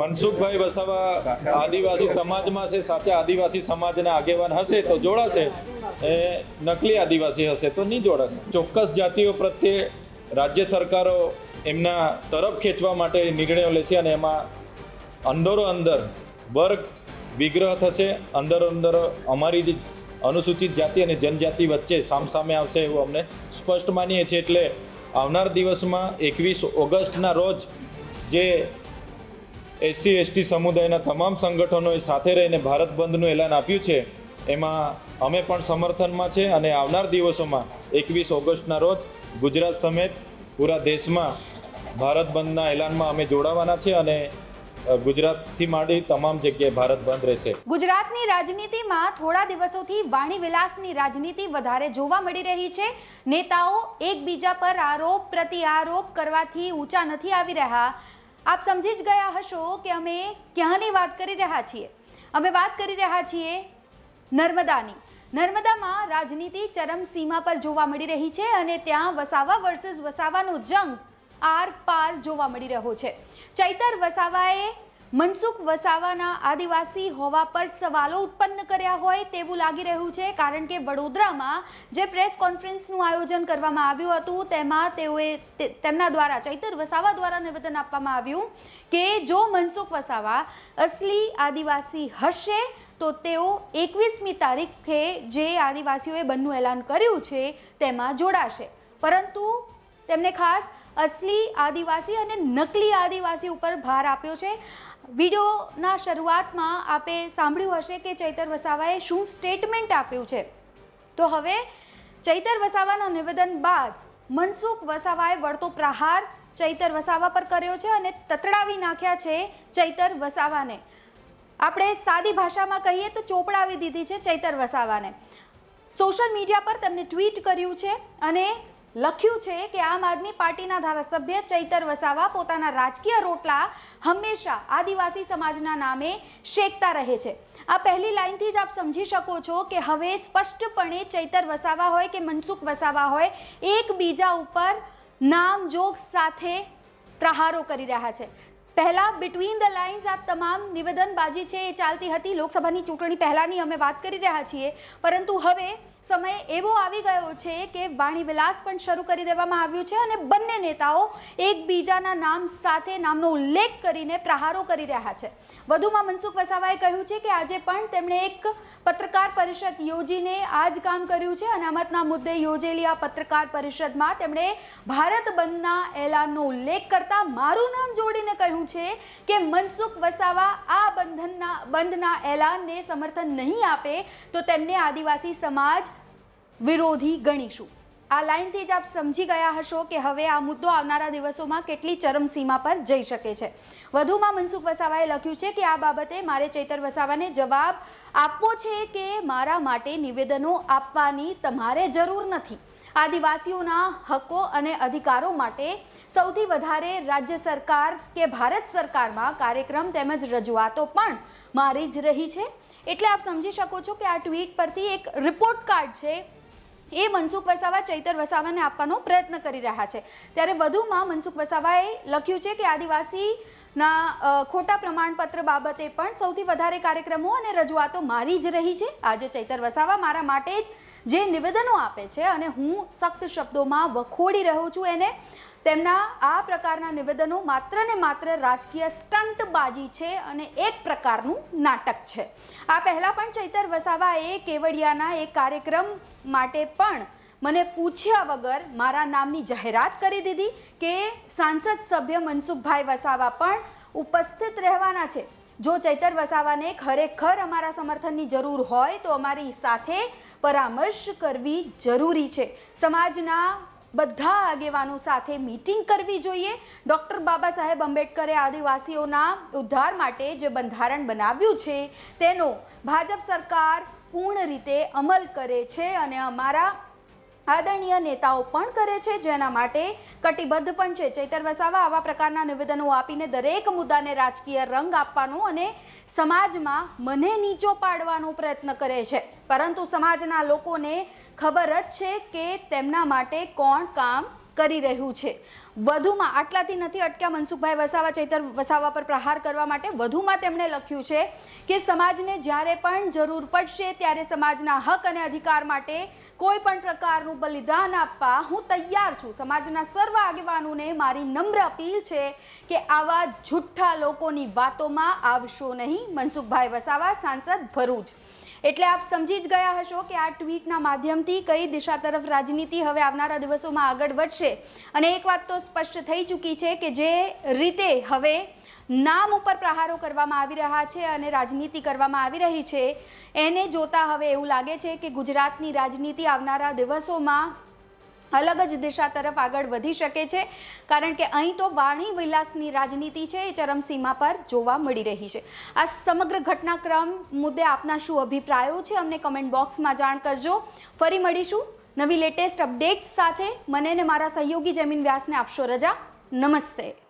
મનસુખભાઈ વસાવા આદિવાસી સમાજમાં છે, સાચા આદિવાસી સમાજના આગેવાન હશે તો જોડાશે. એ નકલી આદિવાસી હશે તો નહીં જોડાશે. ચોક્કસ જાતિઓ પ્રત્યે રાજ્ય સરકારો એમના તરફ ખેંચવા માટે નિર્ણયો લેશે અને એમાં અંદરો અંદર વર્ગ વિગ્રહ થશે. અંદરો અંદર અમારી જે અનુસૂચિત જાતિ અને જનજાતિ વચ્ચે સામસામે આવશે એવું અમને સ્પષ્ટ માનીએ છીએ. એટલે આવનાર દિવસમાં એકવીસ ઓગસ્ટના રોજ જે એસસી, એસટી સમુદાયના તમામ સંગઠનોએ સાથે રહીને ભારત બંધનું એલાન આપ્યું છે. એમાં અમે પણ સમર્થનમાં છે અને આવનાર દિવસોમાં એકવીસ ઓગસ્ટના રોજ ગુજરાત સમેત પૂરા દેશમાં ભારત બંધના એલાનમાં અમે જોડાવાના છે અને ગુજરાતથી માંડી તમામ જગ્યાએ ભારત બંધ રહેશે. ગુજરાતની રાજનીતિમાં થોડા દિવસોથી વાણી વિલાસની રાજનીતિ વધારે જોવા મળી રહી છે. નેતાઓ એકબીજા પર આરોપ પ્રતિ આરોપ કરવાથી ઊંચા નથી આવી રહ્યા. આપ સમજી જ ગયા હશો કે અમે ક્યાંની વાત કરી રહ્યા છીએ? અમે વાત કરી રહ્યા છીએ નર્મદાની. નર્મદામાં રાજનીતિ ચરમસીમા પર જોવા મળી રહી છે અને ત્યાં વસાવા વર્સિસ વસાવાનો જંગ આર પાર જોવા મળી રહ્યો છે. ચૈતર વસાવાએ મનસુખ વસાવાના આદિવાસી હોવા પર સવાલો ઉત્પન્ન કર્યા હોય તેવું લાગી રહ્યું છે, કારણ કે વડોદરામાં જે પ્રેસ કોન્ફરન્સનું આયોજન કરવામાં આવ્યું હતું, તેમાં તેઓએ તેમના દ્વારા, ચૈતર વસાવા દ્વારા નિવેદન આપવામાં આવ્યું કે જો મનસુખ વસાવા અસલી આદિવાસી હશે, તો તેઓ એકવીસમી તારીખે જે આદિવાસીઓએ બંનું એલાન કર્યું છે, તેમાં જોડાશે. પરંતુ તેમણે ખાસ અસલી આદિવાસી અને નકલી આદિવાસી ઉપર ભાર આપ્યો છે. વિડીયોના શરૂઆતમાં આપે સાંભળ્યું હશે કે ચૈતર વસાવાએ શું સ્ટેટમેન્ટ આપ્યું છે? તો હવે ચૈતર વસાવાના નિવેદન બાદ મનસુખ વસાવાએ વળતો પ્રહાર ચૈતર વસાવા પર કર્યો છે અને તતડાવી નાખ્યા છે ચૈતર વસાવાને. આપણે સાદી ભાષામાં કહીએ તો ચોપડાવી દીધી છે ચૈતર વસાવાને. સોશિયલ મીડિયા પર તેમણે ટ્વીટ કર્યું છે અને લખ્યું છે કે આમ આદમી પાર્ટીના ધારાસભ્ય ચૈતર વસાવા પોતાના રાજકીય રોટલા હંમેશા આદિવાસી સમાજના નામે શેકતા રહે છે. આ પહેલી લાઈનથી જ આપ સમજી શકો છો કે હવે સ્પષ્ટપણે ચૈતર વસાવા હોય કે મનસુખ વસાવા હોય એકબીજા ઉપર નામજોગ સાથે પ્રહારો કરી રહ્યા છે. પહેલાં બિટવીન ધ લાઇન્સ આ તમામ નિવેદનબાજી છે એ ચાલતી હતી. લોકસભાની ચૂંટણી પહેલાંની અમે વાત કરી રહ્યા છીએ. પરંતુ હવે સમય એવો આવી ગયો છે કે વાણી વિલાસ પણ શરૂ કરી દેવામાં આવ્યું છે અને બંને નેતાઓ એકબીજાના નામ સાથે નામનો ઉલ્લેખ કરીને પ્રહારો કરી રહ્યા છે. વધુમાં મનસુખ વસાવાએ કહ્યું છે કે આજે પણ તેમણે એક પત્રકાર પરિષદ યોજીને આ જ કામ કર્યું છે અનામતના મુદ્દે યોજેલી આ પત્રકાર પરિષદમાં તેમણે ભારત બંધના એલાનનો ઉલ્લેખ કરતા મારું નામ જોડીને કહ્યું છે કે મનસુખ વસાવા આ બંધનના બંધના એલાનને સમર્થન નહીં આપે તો તેમને આદિવાસી સમાજ વિરોધી ગણીશું. આ લાઈનથી જ આપ સમજી ગયા હશો કે હવે આ મુદ્દો આવનારા દિવસોમાં કેટલી ચરમસીમા પર જઈ શકે છે. વધુમાં મનસુખ વસાવાએ લખ્યું છે કે આ બાબતે મારે ચૈતર વસાવાને જવાબ આપવો છે કે મારા માટે નિવેદનો આપવાની તમારે જરૂર નથી. આદિવાસીઓના હકો અને અધિકારો માટે સૌથી વધારે રાજ્ય સરકાર કે ભારત સરકારમાં કાર્યક્રમ તેમજ રજૂઆતો પણ મારી જ રહી છે. એટલે આપ સમજી શકો છો કે આ ટ્વીટ પરથી એક રિપોર્ટ કાર્ડ છે એ મનસુખ વસાવા ચૈતર વસાવાને આપવાનો પ્રયત્ન કરી રહ્યા છે. ત્યારે વધુમાં મનસુખ વસાવાએ લખ્યું છે કે આદિવાસીના ખોટા પ્રમાણપત્ર બાબતે પણ સૌથી વધારે કાર્યક્રમો અને રજૂઆતો મારી જ રહી છે. આજે ચૈતર વસાવા મારા માટે જ જે નિવેદનો આપે છે અને હું સખ્ત શબ્દોમાં વખોડી રહ્યો છું એને તેમના આ પ્રકારના નિવેદનો માત્ર ને માત્ર રાજકીય સ્ટંટબાજી છે અને એક પ્રકારનું નાટક છે. આ પહેલાં પણ ચૈતર વસાવાએ કેવડિયાના એક કાર્યક્રમ માટે પણ મને પૂછ્યા વગર મારા નામની જાહેરાત કરી દીધી કે સાંસદ સભ્ય મનસુખભાઈ વસાવા પણ ઉપસ્થિત રહેવાના છે. જો ચૈતર વસાવાને ખરેખર અમારા સમર્થનની જરૂર હોય તો અમારી સાથે પરામર્શ કરવી જરૂરી છે. સમાજના બધા આગેવાનો સાથે મીટિંગ કરવી જોઈએ. ડૉક્ટર બાબા સાહેબ આંબેડકરે આદિવાસીઓના ઉદ્ધાર માટે જે બંધારણ બનાવ્યું છે, તેનો ભાજપ સરકાર પૂર્ણ રીતે અમલ કરે છે અને અમારા આદરણીય નેતાઓ પણ કરે છે, જેના માટે કટિબદ્ધ પણ છે. ચૈતર વસાવા આવા પ્રકારના નિવેદનો આપીને દરેક મુદ્દાને રાજકીય રંગ આપવાનો અને સમાજમાં મને નીચો પાડવાનો પ્રયત્ન કરે છે. પરંતુ સમાજના લોકોને ખબર જ છે કે તેમના માટે કોણ કામ કરી રહ્યું છે. વધુમાં આટલાથી નથી અટક્યા મનસુખભાઈ વસાવા, ચૈતર વસાવા પર પ્રહાર કરવા માટે વધુમાં તેમણે લખ્યું છે કે સમાજને જ્યારે પણ જરૂર પડશે ત્યારે સમાજના હક અને અધિકાર માટે કોઈ પણ પ્રકારનું બલિદાન આપવા હું તૈયાર છું. સમાજના સર્વ આગેવાનોને મારી નમ્ર અપીલ છે કે આવા જુઠ્ઠા લોકોની વાતોમાં આવશો નહીં. મનસુખભાઈ વસાવા, સાંસદ ભરૂચ. એટલે આપ સમજી જ ગયા હશો કે આ ટ્વીટના માધ્યમથી કઈ દિશા તરફ રાજનીતિ હવે આવનારા દિવસોમાં આગળ વધશે. અને એક વાત તો સ્પષ્ટ થઈ ચૂકી છે કે જે રીતે હવે નામ ઉપર પ્રહારો કરવામાં આવી રહ્યા છે અને રાજનીતિ કરવામાં આવી રહી છે, એને જોતા હવે એવું લાગે છે કે ગુજરાતની રાજનીતિ આવનારા દિવસોમાં અલગ જ દિશા તરફ આગળ વધી શકે છે. કારણ કે અહીં તો વાણી વિલાસની રાજનીતિ છે એ ચરમસીમા પર જોવા મળી રહી છે. આ સમગ્ર ઘટનાક્રમ મુદ્દે આપના શું અભિપ્રાયો છે અમને કમેન્ટ બોક્સમાં જાણ કરજો. ફરી મળીશું નવી લેટેસ્ટ અપડેટ્સ સાથે. મને ને મારા સહયોગી જમીન વ્યાસને આપશો રજા. નમસ્તે.